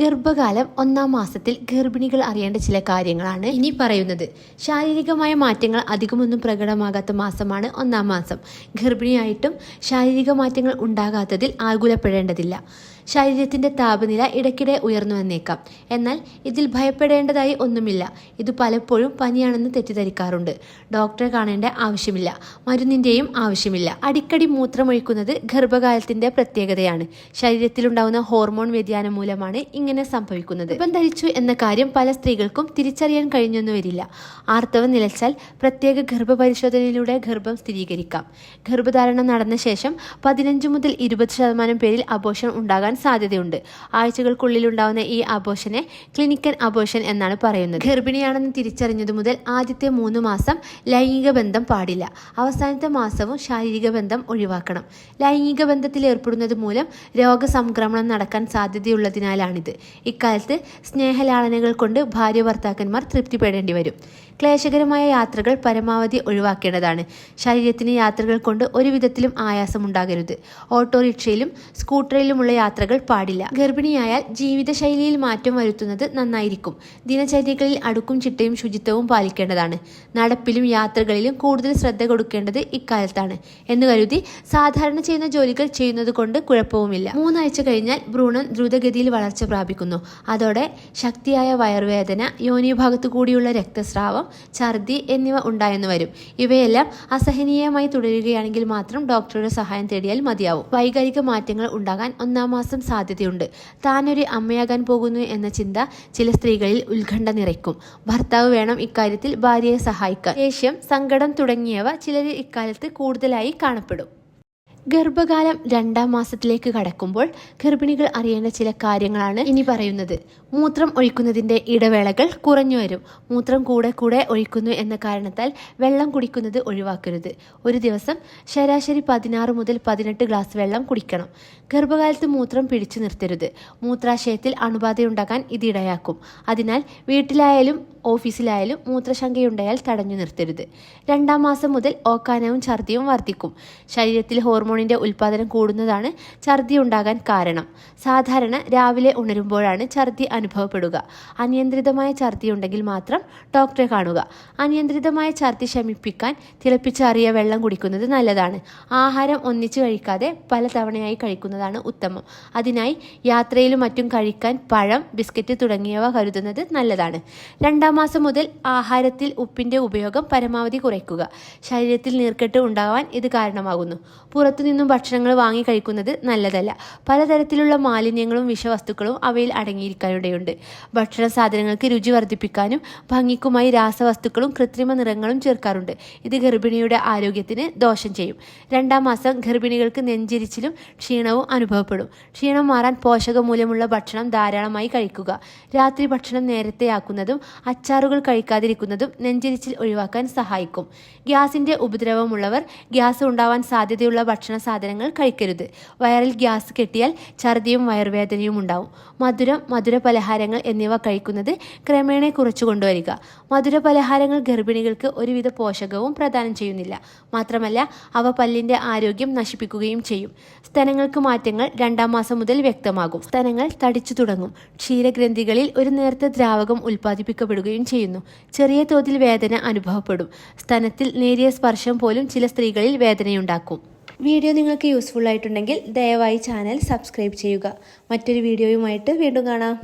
ഗർഭകാലം ഒന്നാം മാസത്തിൽ ഗർഭിണികൾ അറിയേണ്ട ചില കാര്യങ്ങളാണ് ഇനി പറയുന്നത്. ശാരീരികമായ മാറ്റങ്ങൾ അധികമൊന്നും പ്രകടമാകാത്ത മാസമാണ് ഒന്നാം മാസം. ഗർഭിണിയായിട്ടും ശാരീരിക മാറ്റങ്ങൾ ഉണ്ടാകാത്തതിൽ ആകുലപ്പെടേണ്ടതില്ല. ശരീരത്തിന്റെ താപനില ഇടയ്ക്കിടെ ഉയർന്നു വന്നേക്കാം. എന്നാൽ ഇതിൽ ഭയപ്പെടേണ്ടതായി ഒന്നുമില്ല. ഇത് പലപ്പോഴും പനിയാണെന്ന് തെറ്റിദ്ധരിക്കാറുണ്ട്. ഡോക്ടറെ കാണേണ്ട ആവശ്യമില്ല. മരുന്നിന്റെയും ആവശ്യമില്ല. അടിക്കടി മൂത്രമൊഴിക്കുന്നത് ഗർഭകാലത്തിന്റെ പ്രത്യേകതയാണ്. ശരീരത്തിലുണ്ടാവുന്ന ഹോർമോൺ വ്യതിയാനം മൂലമാണ് ഇങ്ങനെ സംഭവിക്കുന്നത്. ഗർഭം ധരിച്ചു എന്ന കാര്യം പല സ്ത്രീകൾക്കും തിരിച്ചറിയാൻ കഴിഞ്ഞെന്നു വരില്ല ആർത്തവം നിലച്ചാൽ പ്രത്യേക ഗർഭപരിശോധനയിലൂടെ ഗർഭം സ്ഥിരീകരിക്കാം. ഗർഭധാരണം നടന്ന ശേഷം പതിനഞ്ച് മുതൽ ഇരുപത് ശതമാനം പേരിൽ അബോഷൻ ഉണ്ടാകാൻ സാധ്യതയുണ്ട്. ആഴ്ചകൾക്കുള്ളിൽ ഉണ്ടാവുന്ന ഈ അബോഷനെ ക്ലിനിക്കൽ അബോഷൻ എന്നാണ് പറയുന്നത്. ഗർഭിണിയാണെന്ന് തിരിച്ചറിഞ്ഞതു മുതൽ ആദ്യത്തെ മൂന്ന് മാസം ലൈംഗിക ബന്ധം പാടില്ല. അവസാനത്തെ മാസവും ശാരീരിക ബന്ധം ഒഴിവാക്കണം. ലൈംഗിക ബന്ധത്തിൽ ഏർപ്പെടുന്നത് മൂലം രോഗസംക്രമണം നടക്കാൻ സാധ്യതയുള്ളതിനാലാണിത്. ഇക്കാലത്ത് സ്നേഹലാളനകൾ കൊണ്ട് ഭാര്യ ഭർത്താക്കന്മാർ തൃപ്തിപ്പെടേണ്ടി വരും. ക്ലേശകരമായ യാത്രകൾ പരമാവധി ഒഴിവാക്കേണ്ടതാണ്. ശരീരത്തിന് യാത്രകൾ കൊണ്ട് ഒരു വിധത്തിലും ആയാസമുണ്ടാകരുത്. ഓട്ടോറിക്ഷയിലും സ്കൂട്ടറിലുമുള്ള യാത്രകൾ പാടില്ല. ഗർഭിണിയായാൽ ജീവിതശൈലിയിൽ മാറ്റം വരുത്തുന്നത് നന്നായിരിക്കും. ദിനചര്യകളിൽ അടുക്കും ചിട്ടയും ശുചിത്വവും പാലിക്കേണ്ടതാണ്. നടപ്പിലും യാത്രകളിലും കൂടുതൽ ശ്രദ്ധ കൊടുക്കേണ്ടത് ഇക്കാലത്താണ്. എന്ന് കരുതി സാധാരണ ചെയ്യുന്ന ജോലികൾ ചെയ്യുന്നത് കൊണ്ട് കുഴപ്പവുമില്ല. മൂന്നാഴ്ച കഴിഞ്ഞാൽ ഭ്രൂണം ദ്രുതഗതിയിൽ വളർച്ച പ്രാപിക്കുന്നു. അതോടെ ശക്തിയായ വയറുവേദന യോനിഭാഗത്തു കൂടിയുള്ള രക്തസ്രാവം ഛർദി എന്നിവ ഉണ്ടായെന്ന് വരും. ഇവയെല്ലാം അസഹനീയമായി തുടരുകയാണെങ്കിൽ മാത്രം ഡോക്ടറുടെ സഹായം തേടിയാൽ മതിയാവും. വൈകാരിക മാറ്റങ്ങൾ ഉണ്ടാകാൻ ഒന്നാം മാസം സാധ്യതയുണ്ട്. താനൊരു അമ്മയാകാൻ പോകുന്നു എന്ന ചിന്ത ചില സ്ത്രീകളിൽ ഉത്കണ്ഠ നിറയ്ക്കും. ഭർത്താവ് വേണം ഇക്കാര്യത്തിൽ ഭാര്യയെ സഹായിക്കാൻ. ദേഷ്യം സങ്കടം തുടങ്ങിയവ ചിലരിൽ ഇക്കാലത്ത് കൂടുതലായി കാണപ്പെടും. ഗർഭകാലം രണ്ടാം മാസത്തിലേക്ക് കടക്കുമ്പോൾ ഗർഭിണികൾ അറിയേണ്ട ചില കാര്യങ്ങളാണ് ഇനി പറയുന്നത്. മൂത്രം ഒഴിക്കുന്നതിന്റെ ഇടവേളകൾ കുറഞ്ഞു വരും. മൂത്രം കൂടെ കൂടെ ഒഴിക്കുന്നു എന്ന കാരണത്താൽ വെള്ളം കുടിക്കുന്നത് ഒഴിവാക്കരുത്. ഒരു ദിവസം ശരാശരി പതിനാറ് മുതൽ പതിനെട്ട് ഗ്ലാസ് വെള്ളം കുടിക്കണം. ഗർഭകാലത്ത് മൂത്രം പിടിച്ചു നിർത്തരുത്. മൂത്രാശയത്തിൽ അണുബാധയുണ്ടാകാൻ ഇത് ഇടയാക്കും. അതിനാൽ വീട്ടിലായാലും ഓഫീസിലായാലും മൂത്രശങ്കയുണ്ടായാൽ തടഞ്ഞു നിർത്തരുത്. രണ്ടാം മാസം മുതൽ ഓക്കാനവും ഛർദിയും വർദ്ധിക്കും. ശരീരത്തിൽ ഹോർമോണിന്റെ ഉൽപ്പാദനം കൂടുന്നതാണ് ഛർദി ഉണ്ടാകാൻ കാരണം. സാധാരണ രാവിലെ ഉണരുമ്പോഴാണ് ഛർദി അനുഭവപ്പെടുക. അനിയന്ത്രിതമായ ഛർദി ഉണ്ടെങ്കിൽ മാത്രം ഡോക്ടറെ കാണുക. അനിയന്ത്രിതമായ ഛർദി ശമിപ്പിക്കാൻ തിളപ്പിച്ചാറിയ വെള്ളം കുടിക്കുന്നത് നല്ലതാണ്. ആഹാരം ഒന്നിച്ചു കഴിക്കാതെ പല തവണയായി കഴിക്കുന്നതാണ് ഉത്തമം. അതിനായി യാത്രയിലും മറ്റും കഴിക്കാൻ പഴം ബിസ്ക്കറ്റ് തുടങ്ങിയവ കരുതുന്നത് നല്ലതാണ്. രണ്ടാം മാസം മുതൽ ആഹാരത്തിൽ ഉപ്പിന്റെ ഉപയോഗം പരമാവധി കുറയ്ക്കുക. ശരീരത്തിൽ നീർക്കെട്ട് ഉണ്ടാവാൻ ഇത് കാരണമാകുന്നു. പുറത്തുനിന്നും ഭക്ഷണങ്ങൾ വാങ്ങി കഴിക്കുന്നത് നല്ലതല്ല. പലതരത്തിലുള്ള മാലിന്യങ്ങളും വിഷവസ്തുക്കളും അവയിൽ അടങ്ങിയിരിക്കാനിടയുണ്ട്. ഭക്ഷണ സാധനങ്ങൾക്ക് രുചി വർദ്ധിപ്പിക്കാനും ഭംഗിക്കുമായി രാസവസ്തുക്കളും കൃത്രിമ നിറങ്ങളും ചേർക്കാറുണ്ട്. ഇത് ഗർഭിണിയുടെ ആരോഗ്യത്തിന് ദോഷം ചെയ്യും. രണ്ടാം മാസം ഗർഭിണികൾക്ക് നെഞ്ചിരിച്ചിലും ക്ഷീണവും അനുഭവപ്പെടും. ക്ഷീണം മാറാൻ പോഷകമൂല്യമുള്ള ഭക്ഷണം ധാരാളമായി കഴിക്കുക. രാത്രി ഭക്ഷണം നേരത്തെയാക്കുന്നതും അച്ചാറുകൾ കഴിക്കാതിരിക്കുന്നതും നെഞ്ചിരിച്ചിൽ ഒഴിവാക്കാൻ സഹായിക്കും. ഗ്യാസിന്റെ ഉപദ്രവമുള്ളവർ ഗ്യാസ് ഉണ്ടാവാൻ സാധ്യതയുള്ള ഭക്ഷണ സാധനങ്ങൾ കഴിക്കരുത്. വയറിൽ ഗ്യാസ് കെട്ടിയാൽ ഛർദിയും വയറുവേദനയും ഉണ്ടാവും. മധുരം മധുര പലഹാരങ്ങൾ എന്നിവ കഴിക്കുന്നത് ക്രമേണ കുറച്ചു കൊണ്ടുവരിക. മധുര പലഹാരങ്ങൾ ഗർഭിണികൾക്ക് ഒരുവിധ പോഷകവും പ്രദാനം ചെയ്യുന്നില്ല. മാത്രമല്ല അവ പല്ലിന്റെ ആരോഗ്യം നശിപ്പിക്കുകയും ചെയ്യും. സ്തനങ്ങൾക്ക് മാറ്റങ്ങൾ രണ്ടാം മാസം മുതൽ വ്യക്തമാകും. സ്തനങ്ങൾ തടിച്ചു തുടങ്ങും. ക്ഷീരഗ്രന്ഥികളിൽ ഒരു നേർത്ത ദ്രാവകം ഉൽപ്പാദിപ്പിക്കപ്പെടുകയും ചെയ്യുന്നു. ചെറിയ തോതിൽ വേദന അനുഭവപ്പെടും. സ്തനത്തിൽ നേരിയ സ്പർശം പോലും ചില സ്ത്രീകളിൽ വേദനയുണ്ടാക്കും. വീഡിയോ നിങ്ങൾക്ക് യൂസ്ഫുൾ ആയിട്ടുണ്ടെങ്കിൽ ദയവായി ചാനൽ സബ്സ്ക്രൈബ് ചെയ്യുക. മറ്റൊരു വീഡിയോയുമായിട്ട് വീണ്ടും കാണാം.